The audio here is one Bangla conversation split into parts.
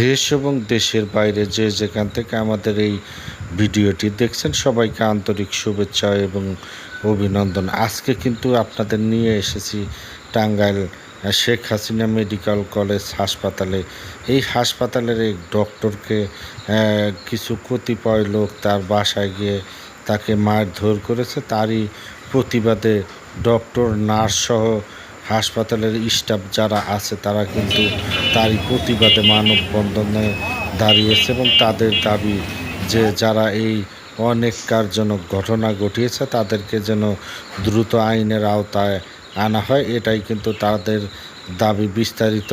দেশ এবং দেশের বাইরে যে যেখান থেকে আমাদের এই ভিডিওটি দেখছেন, সবাইকে আন্তরিক শুভেচ্ছা এবং অভিনন্দন। আজকে কিন্তু আপনাদের নিয়ে এসেছি টাঙ্গাইল শেখ হাসিনা মেডিকেল কলেজ হাসপাতালে। এই হাসপাতালের এক ডক্টরকে কিছু কতিপয় লোক তার বাসায় গিয়ে তাকে মারধর করেছে। তারই প্রতিবাদে ডক্টর নার্স সহ হাসপাতালের স্টাফ যারা আছে, তারা কিন্তু তারই প্রতিবাদে মানববন্ধনে দাঁড়িয়েছে এবং তাদের দাবি যে যারা এই অনেককারজনক ঘটনা ঘটিয়েছে, তাদেরকে যেন দ্রুত আইনের আওতায় আনা হয়। এটাই কিন্তু তাদের দাবি। বিস্তারিত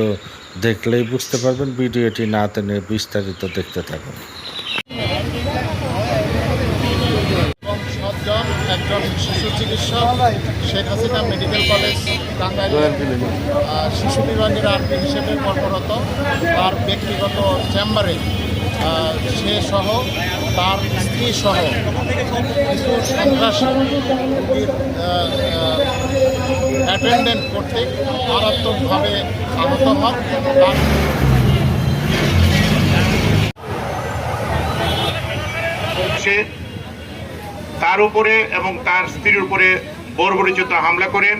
দেখলেই বুঝতে পারবেন। ভিডিওটি না টেনে বিস্তারিত দেখতে থাকুন এবং সাতজন একজন শিশু চিকিৎসক শেখ হাসিনা মেডিকেল কলেজ টাঙ্গাইল শিশু বিভাগের আরপি হিসেবে কর্মরত। তার ব্যক্তিগত চেম্বারে সে সহ তার স্ত্রী সহ কিছু সন্ত্রাসী অ্যাটেন্ডেন্ট কর্তৃক মারাত্মকভাবে আহত হন। তার সে তার উপরে এবং তার স্ত্রীর উপরে বর্বরিচিত হামলা করেন।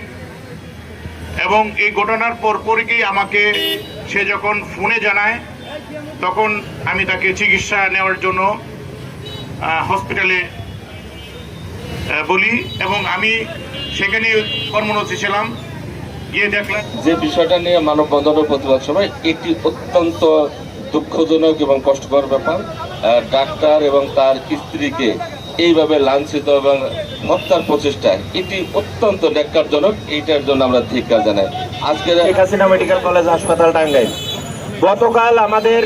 এবং এই ঘটনার পরপরই আমাকে সে যখন ফোনে জানায়, তখন আমি তাকে চিকিৎসা নেওয়ার জন্য হসপিটালে বলি এবং আমি সেখানে কর্মরত ছিলাম। গিয়ে দেখলাম যে বিষয়টা নিয়ে মানববন্ধনের প্রতিবাদ সভায় এটি অত্যন্ত দুঃখজনক এবং কষ্টকর ব্যাপার। ডাক্তার এবং তার স্ত্রীকে এইভাবে লাঞ্ছিত এবং হত্যার প্রচেষ্টা এটি অত্যন্ত ন্যাক্কারজনক, এইটার জন্য আমরা ধিক্কার জানাই। আজকে হাসিনা মেডিকেল কলেজ হাসপাতাল টাঙ্গাইল। গতকাল আমাদের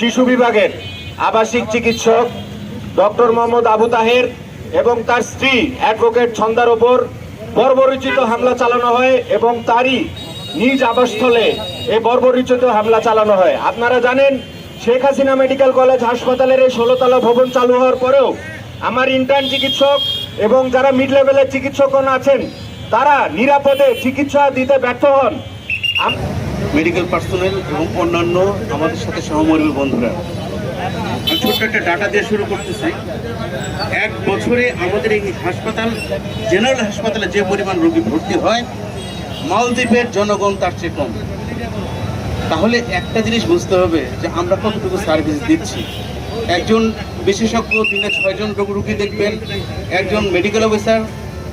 শিশু বিভাগের আবাসিক চিকিৎসক ডক্টর মোহাম্মদ আবু তাহের এবং তার স্ত্রী অ্যাডভোকেট ছন্দার ওপর বর্বরিচিত হামলা চালানো হয় এবং তারই নিজ আবাসস্থলে এই বর্বরিচিত হামলা চালানো হয়। আপনারা জানেন, শেখ হাসিনা মেডিকেল কলেজ হাসপাতালের এই ষোলোতলা ভবন চালু হওয়ার পরেও আমার ইন্টার্ন চিকিৎসক এবং যারা মিড লেভেলের চিকিৎসকগণ আছেন, তারা নিরাপদে চিকিৎসা দিতে ব্যর্থ হন। মেডিকেল পার্সোনেল এবং অন্যান্য আমাদের সাথে সহমর্মী বন্ধুরা, আমি ছোট্ট একটা ডাটা দিয়ে শুরু করতেছি এক বছরে আমাদের এই হাসপাতাল জেনারেল হাসপাতালে যে পরিমাণ রোগী ভর্তি হয়, মালদ্বীপের জনগণ তার চেয়ে কম। তাহলে একটা জিনিস বুঝতে হবে যে আমরা কতটুকু সার্ভিস দিচ্ছি। একজন বিশেষজ্ঞ দিনে ছয়জন রোগ দেখবেন, একজন মেডিকেল অফিসার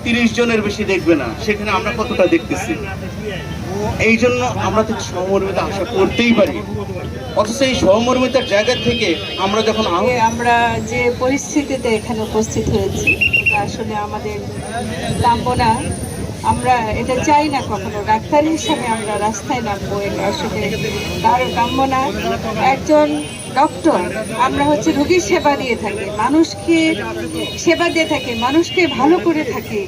তিরিশ জনের বেশি দেখবে না। সেখানে আমরা কতটা দেখতেছি? এই জন্য আমরা তো সহমর্মিতা আশা করতেই পারি। অথচ এই সহমর্মিতার জায়গা থেকে আমরা যখন আমরা যে পরিস্থিতিতে এখানে উপস্থিত হয়েছি আসলে আমাদের কাম্য না। আমরা এটা চাই না কখনো। ডাক্তার হিসাবে আমরা রাস্তায় নামবো, এটা আসলে কারও কাম্য না। একজন ডক্টর, আমরা হচ্ছে রোগীর সেবা দিয়ে থাকি, মানুষকে সেবা দিয়ে থাকি, মানুষকে ভালো করে থাকি।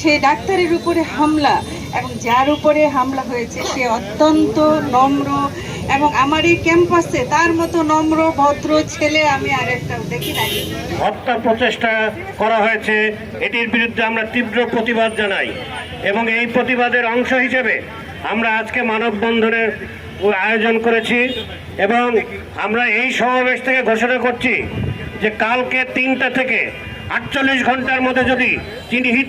সে ডাক্তারের উপরে হামলা এবং যার উপরে হামলা হয়েছে, সে অত্যন্ত নম্র এবং আমার এই ক্যাম্পাসে তার মতো নম্র, ভদ্র ছেলে আমি আর একটা দেখি নাই। হত্যা প্রচেষ্টা করা হয়েছে, এটির বিরুদ্ধে আমরা তীব্র প্রতিবাদ জানাই এবং এই প্রতিবাদের অংশ হিসেবে আমরা আজকে মানববন্ধনের আয়োজন করেছি এবং আমরা এই সমাবেশ থেকে ঘোষণা করছি যে কালকে তিনটা থেকে আটচল্লিশ ঘণ্টার মধ্যে যদি চিহ্নিত